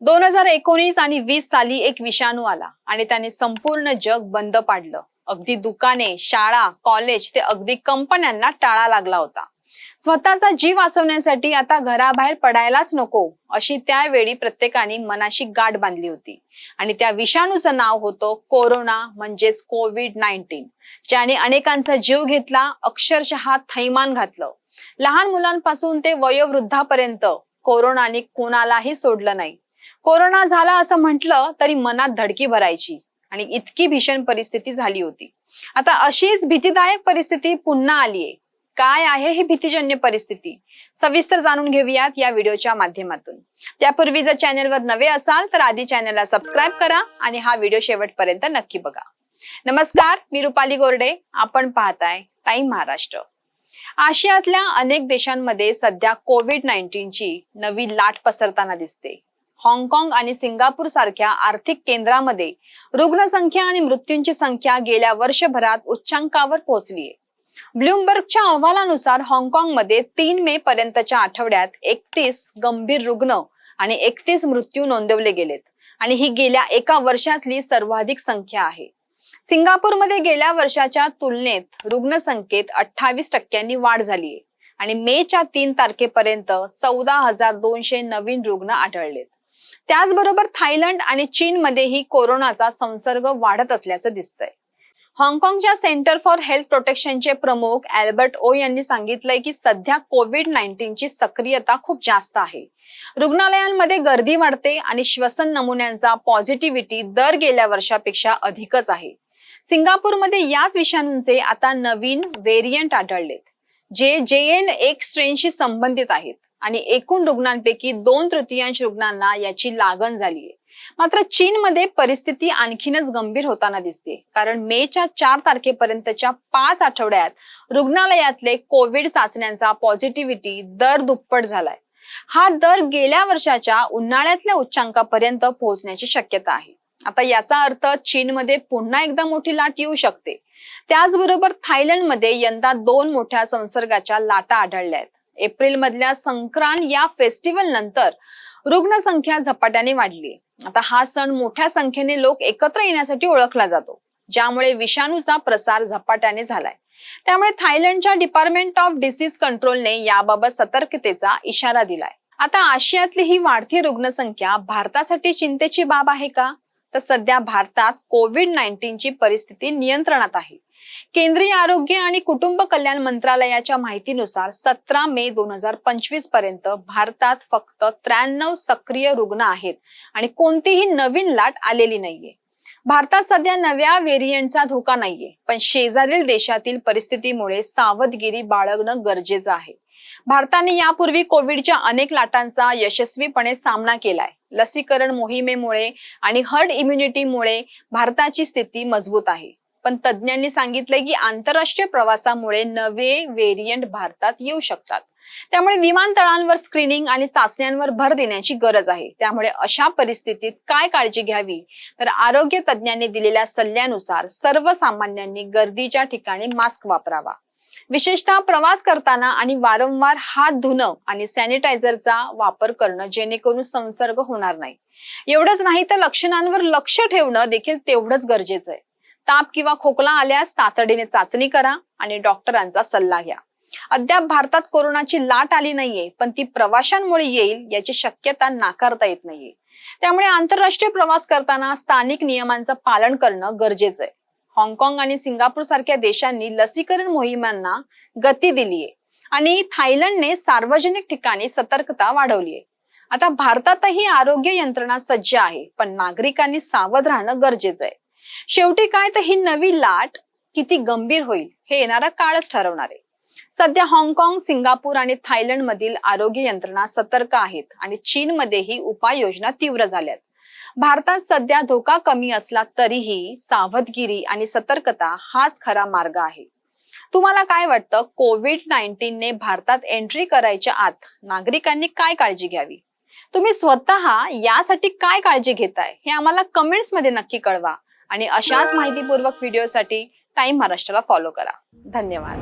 दोन हजार एकोणीस आणि वीस साली एक विषाणू आला आणि त्याने संपूर्ण जग बंद पाडलं. अगदी दुकाने शाळा कॉलेज ते अगदी कंपन्यांना टाळा लागला होता. स्वतःचा जीव वाचवण्यासाठी आता घराबाहेर पडायलाच नको अशी त्यावेळी प्रत्येकाने मनाशी गाठ बांधली होती. आणि त्या विषाणूचं नाव होतं कोरोना म्हणजेच कोविड नाईन्टीन ज्याने अनेकांचा जीव घेतला अक्षरशः थैमान घातलं. लहान मुलांपासून ते वयोवृद्धापर्यंत कोरोनाने कोणालाही सोडलं नाही. कोरोना झाला असं म्हटलं तरी मनात धडकी भरायची आणि इतकी भीषण परिस्थिती झाली होती. आता अशीच भीतीदायक परिस्थिती पुन्हा आलीये. काय आहे ही भीतीजन्य परिस्थिती? सविस्तर जाणून घेऊयात या व्हिडिओच्या माध्यमातून. त्यापूर्वी जर चॅनलवर नवे असाल तर आधी चॅनलला सबस्क्राईब करा आणि हा व्हिडिओ शेवटपर्यंत नक्की बघा. नमस्कार मी रुपाली गोरडे. आपण पाहताय ताई महाराष्ट्र. आशियातल्या अनेक देशांमध्ये सध्या कोविड नाईन्टीनची नवी लाट पसरताना दिसते. हाँगकाँग आणि सिंगापूर सारख्या आर्थिक केंद्रामध्ये रुग्णसंख्या आणि मृत्यूंची संख्या गेल्या वर्षभरात उच्चांकावर पोहोचलीय ब्लूमबर्गच्या अहवालानुसार हाँगकाँगमध्ये तीन मे पर्यंतच्या आठवड्यात एकतीस गंभीर रुग्ण आणि एकतीस मृत्यू नोंदवले गेलेत आणि ही गेल्या एका वर्षातली सर्वाधिक संख्या आहे. सिंगापूरमध्ये गेल्या वर्षाच्या तुलनेत रुग्णसंख्येत अठ्ठावीस टक्क्यांनी वाढ झालीय आणि मेच्या तीन तारखेपर्यंत चौदा हजार दोनशे नवीन रुग्ण आढळलेत. त्याचबरोबर थायलंड आणि चीनमध्येही कोरोनाचा संसर्ग वाढत असल्याचं दिसतंय. हाँगकाँगच्या सेंटर फॉर हेल्थ प्रोटेक्शनचे प्रमुख अल्बर्ट ओ यांनी सांगितलंय की सध्या कोविड नाईन्टीनची सक्रियता खूप जास्त आहे. रुग्णालयांमध्ये गर्दी वाढते आणि श्वसन नमुन्यांचा पॉझिटिव्हिटी दर गेल्या वर्षापेक्षा अधिकच आहे. सिंगापूरमध्ये याच विषाणूंचे आता नवीन व्हेरियंट आढळलेत जे जे एन एक स्ट्रेनशी संबंधित आहेत. आणि एकूण रुग्णांपैकी दोन तृतीयांश रुग्णांना याची लागण झालीय. मात्र चीनमध्ये परिस्थिती आणखीनच गंभीर होताना दिसते. कारण मेच्या चार तारखेपर्यंतच्या पाच आठवड्यात रुग्णालयातले कोविड चाचण्यांचा पॉझिटिव्हिटी दर दुप्पट झालाय. हा दर गेल्या वर्षाच्या उन्हाळ्यातल्या उच्चांकापर्यंत पोहोचण्याची शक्यता आहे. आता याचा अर्थ चीनमध्ये पुन्हा एकदा मोठी लाट येऊ शकते. त्याचबरोबर थायलंडमध्ये यंदा दोन मोठ्या संसर्गाच्या लाटा आढळल्या आहेत एप्रिल मधल्या संक्रांत या फेस्टिवल नंतर रुग्णसंख्या झपाट्याने वाढली. आता हा सण मोठ्या संख्येने लोक एकत्र येण्यासाठी ओळखला जातो ज्यामुळे विषाणूचा प्रसार झपाट्याने झालाय. त्यामुळे थायलंडच्या डिपार्टमेंट ऑफ डिसीज कंट्रोलने याबाबत सतर्कतेचा इशारा दिलाय. आता आशियातली ही वाढती रुग्णसंख्या भारतासाठी चिंतेची बाब आहे का? तर सध्या भारतात कोविड नाईन्टीनची परिस्थिती नियंत्रणात आहे. केंद्रीय आरोग्य आणि कुटुंब कल्याण मंत्रालयाच्या माहितीनुसार सतरा मे दोन हजार पंचवीसपर्यंत भारतात फक्त त्र्याण्णव सक्रिय रुग्ण आहेत आणि कोणतीही नवीन लाट आलेली नाहीये. भारतात सध्या नव्या व्हेरियंटचा धोका नाहीये पण शेजारील देशातील परिस्थितीमुळे सावधगिरी बाळगणं गरजेचं आहे. भारताने यापूर्वी कोविडच्या अनेक लाटांचा यशस्वीपणे सामना केलाय. लसीकरण मोहिमेमुळे आणि हर्ड इम्युनिटीमुळे भारताची स्थिती मजबूत आहे. पण तज्ज्ञांनी सांगितलंय की आंतरराष्ट्रीय प्रवासामुळे नवे व्हेरियंट भारतात येऊ शकतात. त्यामुळे विमानतळांवर स्क्रीनिंग आणि चाचण्यांवर भर देण्याची गरज आहे. त्यामुळे अशा परिस्थितीत काय काळजी घ्यावी? तर आरोग्य तज्ज्ञांनी दिलेल्या सल्ल्यानुसार सर्वसामान्यांनी गर्दीच्या ठिकाणी मास्क वापरावा. विशेषतः प्रवास करताना आणि वारंवार हात धुणं आणि सॅनिटायझरचा वापर करणं जेणेकरून संसर्ग होणार नाही. एवढंच नाही तर लक्षणांवर लक्ष ठेवणं देखील तेवढंच गरजेचं आहे. ताप किंवा खोकला आल्यास तातडीने चाचणी करा आणि डॉक्टरांचा सल्ला घ्या. अद्याप भारतात कोरोनाची लाट आली नाहीये पण ती प्रवाशांमुळे येईल याची शक्यता नाकारता येत नाहीये. त्यामुळे आंतरराष्ट्रीय प्रवास करताना स्थानिक नियमांचं पालन करणं गरजेचं आहे. हाँगकाँग आणि सिंगापूर सारख्या देशांनी लसीकरण मोहिमांना गती दिलीये. आणि थायलंडने सार्वजनिक ठिकाणी सतर्कता वाढवली आहे आता भारतातही आरोग्य यंत्रणा सज्ज आहे पण नागरिकांनी सावध राहणं गरजेचं आहे. शेवटी काय तर ही नवी लाट किती गंभीर होईल हे येणारा काळच ठरवणार आहे. सध्या हाँगकाँग सिंगापूर आणि थायलंड मधील आरोग्य यंत्रणा सतर्क आहेत आणि चीनमध्येही उपाययोजना तीव्र झाल्यात. भारतात सध्या धोका कमी असला तरीही सावधगिरी आणि सतर्कता हाच खरा मार्ग आहे. तुम्हाला काय वाटतं? कोविड नाईन्टीनने भारतात एंट्री करायच्या आत नागरिकांनी काय काळजी घ्यावी? तुम्ही स्वतः यासाठी काय काळजी घेताय? हे आम्हाला कमेंट्समध्ये नक्की कळवा आणि अशाच माहितीपूर्वक व्हिडिओसाठी टाइम महाराष्ट्राला फॉलो करा. धन्यवाद.